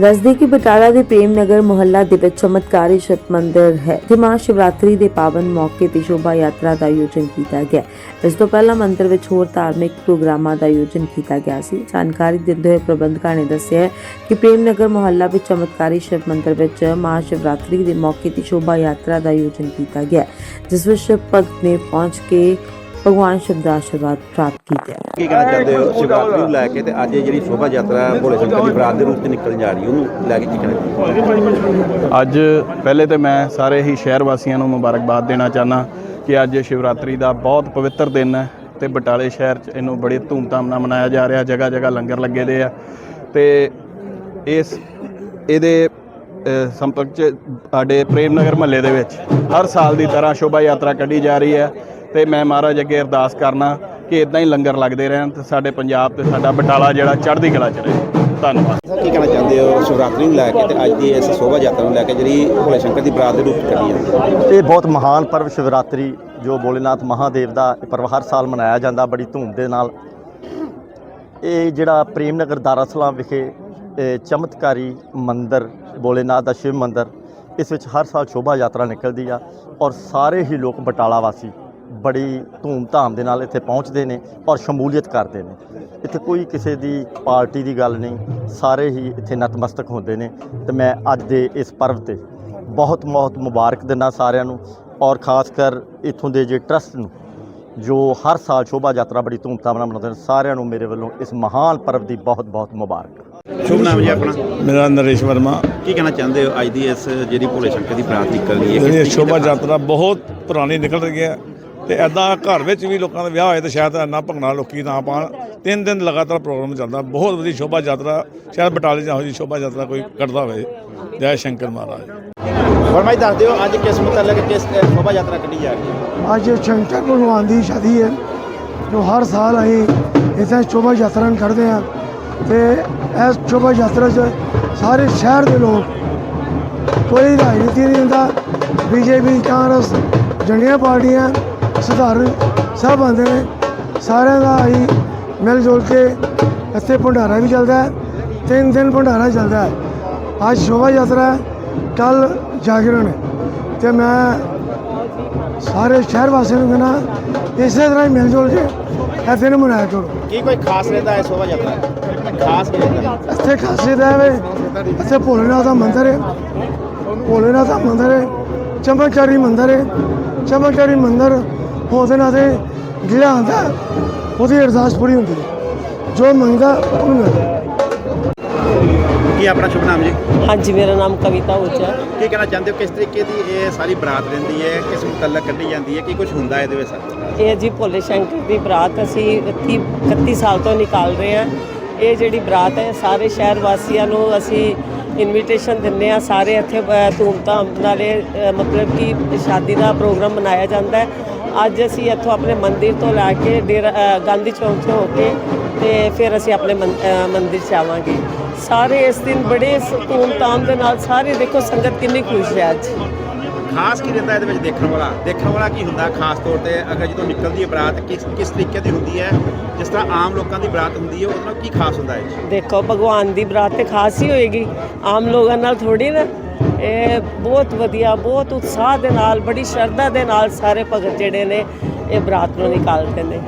ਦੱਸਦੇ ਕਿ ਬਟਾਲਾ ਦੇ ਪ੍ਰੇਮ ਨਗਰ ਮੁਹੱਲਾ ਦੇ ਵਿੱਚ ਚਮਤਕਾਰੀ ਸ਼ਿਵ ਮੰਦਿਰ ਹੈ ਤੇ ਮਾਂ ਸ਼ਿਵਰਾਤਰੀ ਦੇ ਪਾਵਨ ਮੌਕੇ ਤੇ ਸ਼ੋਭਾ ਯਾਤਰਾ ਦਾ ਆਯੋਜਨ ਕੀਤਾ ਗਿਆ। ਇਸ ਤੋਂ ਪਹਿਲਾਂ ਮੰਦਿਰ ਵਿੱਚ ਹੋਰ ਧਾਰਮਿਕ ਪ੍ਰੋਗਰਾਮਾਂ ਦਾ ਆਯੋਜਨ ਕੀਤਾ ਗਿਆ ਸੀ। ਜਾਣਕਾਰੀ ਦਿੰਦੇ ਹੋਏ ਪ੍ਰਬੰਧਕਾਂ ਨੇ ਦੱਸਿਆ ਕਿ ਪ੍ਰੇਮ ਨਗਰ ਮੁਹੱਲਾ ਵਿੱਚ ਚਮਤਕਾਰੀ ਸ਼ਿਵ ਮੰਦਿਰ ਵਿੱਚ ਮਾਂ ਸ਼ਿਵਰਾਤਰੀ ਦੇ ਮੌਕੇ ਤੇ ਸ਼ੋਭਾ ਯਾਤਰਾ ਦਾ ਆਯੋਜਨ ਕੀਤਾ ਗਿਆ, ਜਿਸ ਵਿੱਚ ਸ਼ਿਵ ਭਗਤ ਨੇ ਪਹੁੰਚ ਕੇ ਭਗਵਾਨ ਸ਼ਿਵ ਦਾ ਆਸ਼ੀਰਵਾਦ ਪ੍ਰਾਪਤ ਕੀਤਾ ਕੀ ਕਹਿਣਾ ਚਾਹੁੰਦੇ ਹੋ? ਸ਼ਿਵਰਾਤਰੀ ਨੂੰ ਲੈ ਕੇ ਤੇ ਅੱਜ ਇਹ ਜਿਹੜੀ ਸ਼ੋਭਾ ਯਾਤਰਾ ਭੋਲੇ ਸ਼ੰਕਰ ਦੀ ਬਰਾਤ ਦੇ ਰੂਪ ਚ ਨਿਕਲਣ ਜਾ ਰਹੀ ਉਹਨੂੰ ਲੈ ਕੇ ਕੀ ਕਹਿਣਾ? ਅੱਜ ਪਹਿਲੇ ਤੇ ਮੈਂ ਸਾਰੇ ਹੀ ਸ਼ਹਿਰ ਵਾਸੀਆਂ ਨੂੰ ਮੁਬਾਰਕਬਾਦ ਦੇਣਾ ਚਾਹਨਾ ਕਿ ਅੱਜ ਸ਼ਿਵਰਾਤਰੀ ਦਾ ਬਹੁਤ ਪਵਿੱਤਰ ਦਿਨ ਹੈ ਤੇ ਬਟਾਲੇ ਸ਼ਹਿਰ 'ਚ ਇਹਨੂੰ ਬੜੀ ਧੂਮਧਾਮ ਨਾਲ ਮਨਾਇਆ ਜਾ ਰਿਹਾ ਜਗ੍ਹਾ ਜਗ੍ਹਾ ਲੰਗਰ ਲੱਗੇ ਦੇ ਆ। ਤੇ ਇਸ ਇਹਦੇ ਸੰਪਰਕ 'ਚ ਸਾਡੇ ਪ੍ਰੇਮ ਨਗਰ ਮਹੱਲੇ ਦੇ ਵਿੱਚ ਹਰ ਸਾਲ ਦੀ ਤਰ੍ਹਾਂ ਸ਼ੋਭਾ ਯਾਤਰਾ ਕੱਢੀ ਜਾ ਰਹੀ ਹੈ। ਤੇ ਮੈਂ ਮਹਾਰਾਜ ਅੱਗੇ ਅਰਦਾਸ ਕਰਨਾ ਕਿ ਇਦਾਂ ਹੀ ਲੰਗਰ ਲੱਗਦੇ ਰਹਿਣ ਤੇ ਸਾਡੇ ਪੰਜਾਬ ਤੇ ਸਾਡਾ ਬਟਾਲਾ ਜਿਹੜਾ ਚੜ੍ਹਦੀ ਕਲਾ 'ਚ ਰਹੇ। ਧੰਨਵਾਦ। ਕੀ ਕਹਿਣਾ ਚਾਹੁੰਦੇ ਹੋ ਸ਼ਿਵਰਾਤਰੀ ਨੂੰ ਲੈ ਕੇ ਤੇ ਅੱਜ ਦੀ ਇਸ ਸ਼ੋਭਾ ਯਾਤਰਾ ਨੂੰ ਲੈ ਕੇ ਜਿਹੜੀ ਭੋਲੇ ਸ਼ੰਕਰ ਦੀ ਬਰਾਤ ਦੇ ਰੂਪ ਚ ਕੱਢੀ ਜਾਂਦੀ ਹੈ? ਇਹ ਬਹੁਤ ਮਹਾਨ ਪਰਵ ਸ਼ਿਵਰਾਤਰੀ ਜੋ ਭੋਲੇਨਾਥ ਮਹਾਦੇਵ ਦਾ ਪਰਵ ਹਰ ਸਾਲ ਮਨਾਇਆ ਜਾਂਦਾ ਬੜੀ ਧੂਮ ਦੇ ਨਾਲ। ਇਹ ਜਿਹੜਾ ਪ੍ਰੇਮ ਨਗਰ ਦਾਰਾਸਲਾਮ ਵਿਖੇ ਚਮਤਕਾਰੀ ਮੰਦਿਰ ਭੋਲੇਨਾਥ ਦਾ ਸ਼ਿਵ ਮੰਦਿਰ ਇਸ ਵਿੱਚ ਹਰ ਸਾਲ ਸ਼ੋਭਾ ਯਾਤਰਾ ਨਿਕਲਦੀ ਆ ਔਰ ਸਾਰੇ ਹੀ ਲੋਕ ਬਟਾਲਾ ਵਾਸੀ ਬੜੀ ਧੂਮ-ਧਾਮ ਦੇ ਨਾਲ ਇੱਥੇ ਪਹੁੰਚਦੇ ਨੇ ਔਰ ਸ਼ਮੂਲੀਅਤ ਕਰਦੇ ਨੇ। ਇੱਥੇ ਕੋਈ ਕਿਸੇ ਦੀ ਪਾਰਟੀ ਦੀ ਗੱਲ ਨਹੀਂ ਸਾਰੇ ਹੀ ਇੱਥੇ ਨਤਮਸਤਕ ਹੁੰਦੇ ਨੇ ਤੇ ਮੈਂ ਅੱਜ ਦੇ ਇਸ ਪਰਵ ਤੇ ਬਹੁਤ ਬਹੁਤ ਮੁਬਾਰਕ ਦਿੰਦਾ ਸਾਰਿਆਂ ਨੂੰ ਔਰ ਖਾਸ ਕਰ ਇਥੋਂ ਦੇ ਜੇ ਟਰਸਟ ਨੂੰ ਜੋ ਹਰ ਸਾਲ ਸ਼ੋਭਾ ਯਾਤਰਾ ਬੜੀ ਧੂਮਧਾਮ ਨਾਲ ਮਨਾਉਂਦੇ ਨੇ ਸਾਰਿਆਂ ਨੂੰ ਮੇਰੇ ਵੱਲੋਂ ਇਸ ਮਹਾਨ ਪਰਵ ਦੀ ਬਹੁਤ ਬਹੁਤ ਮੁਬਾਰਕ। ਸ਼ੁਭ ਨਾਮ ਜੀ ਆਪਣਾ? ਮੇਰਾ ਨਰੇਸ਼ ਵਰਮਾ। ਕੀ ਕਹਿਣਾ ਚਾਹੁੰਦੇ ਹੋ ਅੱਜ ਦੀ ਇਸ ਜਿਹੜੀ ਭੋਲੇ ਸ਼ੰਕਰ ਦੀ ਬਰਾਤ ਨਿਕਲ ਰਹੀ ਹੈ ਸ਼ੋਭਾ ਯਾਤਰਾ ਬਹੁਤ ਪੁਰਾਣੀ ਨਿਕਲ ਰਹੀ ਹੈ। ਤੇ ਐਦਾਂ ਘਰ ਵਿੱਚ ਵੀ ਲੋਕਾਂ ਦਾ ਵਿਆਹ ਹੋਏ ਤੇ ਸ਼ਾਇਦ ਇੰਨਾ ਭੰਗਣਾ ਲੋਕੀ ਨਾ ਪਾਣ। ਤਿੰਨ ਦਿਨ ਲਗਾਤਾਰ ਪ੍ਰੋਗਰਾਮ ਚੱਲਦਾ ਬਹੁਤ ਵਧੀਆ ਸ਼ੋਭਾ ਯਾਤਰਾ ਸ਼ਾਇਦ ਬਟਾਲੇ ਜਾਂ ਜੀ ਸ਼ੋਭਾ ਯਾਤਰਾ ਕੋਈ ਕੱਢਦਾ ਹੋਵੇ। ਜੈ ਸ਼ੰਕਰ ਮਹਾਰਾਜ। ਵਰਮਾ ਜੀ ਦੱਸ ਦਿਓ ਅੱਜ ਕਿਸ ਮੁਤਲਕ ਕਿਸ ਸ਼ੋਭਾ ਯਾਤਰਾ ਕੱਢੀ ਜਾ ਰਹੀ ਹੈ? ਅੱਜ ਸ਼ੰਕਰ ਭਗਵਾਨ ਦੀ ਸ਼ਾਦੀ ਹੈ ਜੋ ਹਰ ਸਾਲ ਅਸੀਂ ਇੱਥੇ ਸ਼ੋਭਾ ਯਾਤਰਾ ਕਰਦੇ ਹਾਂ। ਤੇ ਇਸ ਸ਼ੋਭਾ ਯਾਤਰਾ 'ਚ ਸਾਰੇ ਸ਼ਹਿਰ ਦੇ ਲੋਕ ਕੋਈ ਰਾਜਨੀਤੀ ਨਹੀਂ ਹੁੰਦਾ। ਬੀਜੇਪੀ ਕਾਂਗਰਸ ਜੰਡੀਆਂ ਪਾਰਟੀਆਂ ਸਧਾਰਨ ਸਭ ਆਉਂਦੇ ਨੇ ਸਾਰਿਆਂ ਦਾ ਅਸੀਂ ਮਿਲ ਜੁਲ ਕੇ ਇੱਥੇ ਭੰਡਾਰਾ ਵੀ ਚੱਲਦਾ ਹੈ ਤਿੰਨ ਦਿਨ ਭੰਡਾਰਾ ਚੱਲਦਾ ਹੈ। ਅੱਜ ਸ਼ੋਭਾ ਯਾਤਰਾ ਕੱਲ ਜਾਗਰਣ ਹੈ। ਤੇ ਮੈਂ ਸਾਰੇ ਸ਼ਹਿਰ ਵਾਸੀਆਂ ਨੂੰ ਕਹਿੰਦਾ ਇਸੇ ਤਰ੍ਹਾਂ ਹੀ ਮਿਲ ਜੁਲ ਕੇ ਇਹ ਦਿਨ ਮਨਾਇਆ ਕਰੋ। ਕੀ ਕੋਈ ਖਾਸ ਰਹਿੰਦਾ ਹੈ ਸ਼ੋਭਾ ਯਾਤਰਾ ਖਾਸ ਕੀ ਰਹਿੰਦਾ ਇੱਥੇ ਖਾਸੀਅਤ ਹੈ ਵੇ ਇੱਥੇ ਭੋਲੇਨਾਥ ਦਾ ਮੰਦਿਰ ਹੈ। ਭੋਲੇਨਾਥ ਦਾ ਮੰਦਿਰ ਹੈ ਚਮਤਕਾਰੀ ਮੰਦਿਰ ਹੈ। ਚਮਤਕਾਰੀ ਮੰਦਿਰ ਉਹਦੇ ਨਾਲ ਤੇ ਜਿਹੜਾ ਆਂਦਾ ਉਹਦੀ ਅਰਦਾਸ ਪੂਰੀ ਹੁੰਦੀ ਹੈ। ਜੋ ਮੰਗਦਾ ਉਹਨੂੰ ਮਿਲਦਾ ਕੀ ਆਪਣਾ ਸ਼ੁਭ ਨਾਮ ਜੀ? ਹਾਂਜੀ ਮੇਰਾ ਨਾਮ ਕਵਿਤਾ ਉਚਾ ਕੀ ਕਹਿਣਾ ਚਾਹੁੰਦੇ ਹੋ? ਕਿਸ ਤਰੀਕੇ ਦੀ ਇਹ ਸਾਰੀ ਬਰਾਤ ਰਹਿੰਦੀ ਹੈ? ਕਿਸ ਮੁਤਲਕ ਕੱਢੀ ਜਾਂਦੀ ਹੈ? ਕੀ ਕੁਝ ਹੁੰਦਾ ਹੈ ਇਹਦੇ ਵਿੱਚ? ਇਹ ਜੀ ਭੋਲੇ ਸ਼ੰਕਰ ਦੀ ਬਰਾਤ। ਅਸੀਂ 31 31 ਸਾਲ ਤੋਂ ਨਿਕਾਲ ਰਹੇ ਹਾਂ। ਇਹ ਜਿਹੜੀ ਬਰਾਤ ਹੈ ਸਾਰੇ ਸ਼ਹਿਰ ਵਾਸੀਆਂ ਨੂੰ ਅਸੀਂ ਇਨਵੀਟੇਸ਼ਨ ਦਿੰਦੇ ਆ ਸਾਰੇ ਇੱਥੇ ਅ, ਧੂਮਧਾਮ ਨਾਲੇ ਮਤਲਬ ਕਿ ਸ਼ਾਦੀ ਦਾ ਪ੍ਰੋਗਰਾਮ ਮਨਾਇਆ ਜਾਂਦਾ ਹੈ। ਅੱਜ ਅਸੀਂ ਇੱਥੋਂ ਆਪਣੇ ਮੰਦਿਰ ਤੋਂ ਲੈ ਕੇ ਡੇਰਾ ਗਾਂਧੀ ਚੌਂਕ ਤੋਂ ਹੋ ਕੇ ਤੇ ਫਿਰ ਅਸੀਂ ਆਪਣੇ ਮੰਦਿਰ 'ਚ ਆਵਾਂਗੇ। ਸਾਰੇ ਇਸ ਦਿਨ ਬੜੇ ਧੂਮਧਾਮ ਦੇ ਨਾਲ ਸਾਰੇ ਦੇਖੋ ਸੰਗਤ ਕਿੰਨੀ ਖੁਸ਼ ਹੈ ਅੱਜ। ਖਾਸ ਕੀ ਰਹਿੰਦਾ ਇਹਦੇ ਵਿੱਚ ਦੇਖਣ ਵਾਲਾ? ਦੇਖਣ ਵਾਲਾ ਕੀ ਹੁੰਦਾ ਖਾਸ ਤੌਰ ਤੇ? ਅਗਰ ਜਦੋਂ ਨਿਕਲਦੀ ਹੈ ਬਰਾਤ ਕਿਸ ਕਿਸ ਤਰੀਕੇ ਦੀ ਹੁੰਦੀ ਹੈ? ਜਿਸ ਤਰ੍ਹਾਂ ਆਮ ਲੋਕਾਂ ਦੀ ਬਰਾਤ ਹੁੰਦੀ ਹੈ ਉਹਦੇ ਨਾਲ ਕੀ ਖਾਸ ਹੁੰਦਾ ਹੈ? ਦੇਖੋ ਭਗਵਾਨ ਦੀ ਬਰਾਤ ਤੇ ਖਾਸ ਹੀ ਹੋਏਗੀ। ਆਮ ਲੋਕਾਂ ਨਾਲ ਥੋੜੀ ਨਾ ਇਹ ਬਹੁਤ ਵਧੀਆ, ਬਹੁਤ ਉਤਸ਼ਾਹ ਦੇ ਨਾਲ, ਬੜੀ ਸ਼ਰਧਾ ਦੇ ਨਾਲ ਸਾਰੇ ਭਗਤ ਜਿਹੜੇ ਨੇ ਇਹ ਬਰਾਤ ਨੂੰ ਨਿਕਾਲਦੇ ਨੇ।